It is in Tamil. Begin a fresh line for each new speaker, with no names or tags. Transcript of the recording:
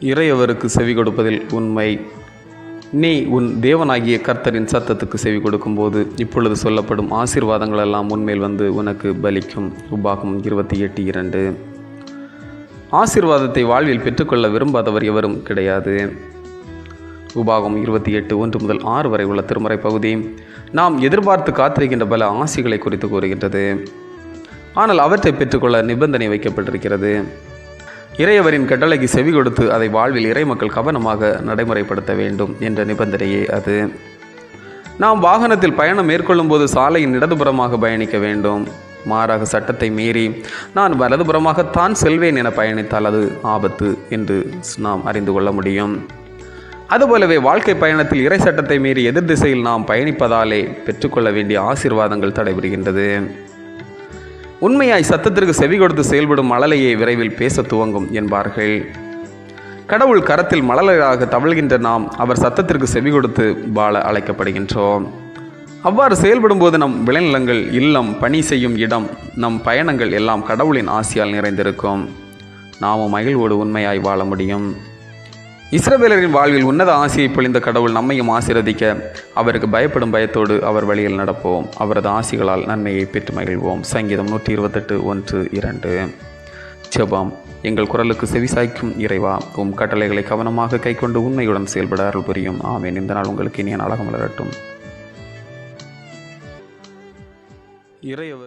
இறையவருக்கு செவி கொடுப்பதில் உண்மை. நீ உன் தேவனாகிய கர்த்தரின் சத்தத்துக்கு செவி கொடுக்கும்போது இப்பொழுது சொல்லப்படும் ஆசீர்வாதங்கள் எல்லாம் உண்மையில் வந்து உனக்கு பலிக்கும். உபாகம் இருபத்தி எட்டு இரண்டு. ஆசீர்வாதத்தை வாழ்வில் பெற்றுக்கொள்ள விரும்பாதவர் எவரும் கிடையாது. உபாகம் இருபத்தி எட்டு ஒன்று முதல் ஆறு வரை உள்ள திருமறை பகுதி. நாம் எதிர்பார்த்து காத்திருக்கின்ற பல ஆசைகளை குறித்து கூறுகின்றது. ஆனால் அவற்றை பெற்றுக்கொள்ள நிபந்தனை வைக்கப்பட்டிருக்கிறது. இறையவரின் கட்டளைக்கு செவி கொடுத்து அதை வாழ்வில் இறைமக்கள் கவனமாக நடைமுறைப்படுத்த வேண்டும் என்ற நிபந்தனையே அது. நாம் வாகனத்தில் பயணம் மேற்கொள்ளும்போது சாலையின் இடதுபுறமாக பயணிக்க வேண்டும். மாறாக சட்டத்தை மீறி நான் வலதுபுறமாகத்தான் செல்வேன் என பயணித்தால் அது ஆபத்து என்று நாம் அறிந்து கொள்ள முடியும். அதுபோலவே வாழ்க்கை பயணத்தில் இறை சட்டத்தை மீறி எதிர் திசையில் நாம் பயணிப்பதாலே பெற்றுக்கொள்ள வேண்டிய ஆசீர்வாதங்கள் தடைபெறுகின்றது உண்மையாய் சத்தத்திற்கு செவி கொடுத்து செயல்படும் மழலையை விரைவில் பேச துவங்கும் என்பார்கள். கடவுள் கரத்தில் மழலையாக தவழ்கின்ற நாம் அவர் சத்தத்திற்கு செவி கொடுத்து வாழ அழைக்கப்படுகின்றோம். அவ்வாறு செயல்படும்போது நம் விளைநிலங்கள் இல்லம் பணி செய்யும் இடம் நம் பயணங்கள் எல்லாம் கடவுளின் ஆசியால் நிறைந்திருக்கும். நாமும் மகிழ்வோடு உண்மையாய் வாழ முடியும். இஸ்ரவேலரின் வாழ்வில் உன்னத ஆசியை பொழிந்த கடவுள் நம்மையும் ஆசீர்வதிக்க. அவருக்கு பயப்படும் பயத்தோடு அவர் வழியில் நடப்போம். அவரது ஆசிகளால் நன்மையை பெற்று மகிழ்வோம். சங்கீதம் நூற்றி இருபத்தெட்டு ஒன்று இரண்டு. ஜெபம். எங்கள் குரலுக்கு செவிசாய்க்கும் இறைவா உம் கட்டளைகளை கவனமாக கைக்கொண்டு உண்மையுடன் செயல்பட அருள் புரியும். ஆமேன். இந்த நாள் உங்களுக்கு இனிய நாளாக மலரட்டும். இறையவர்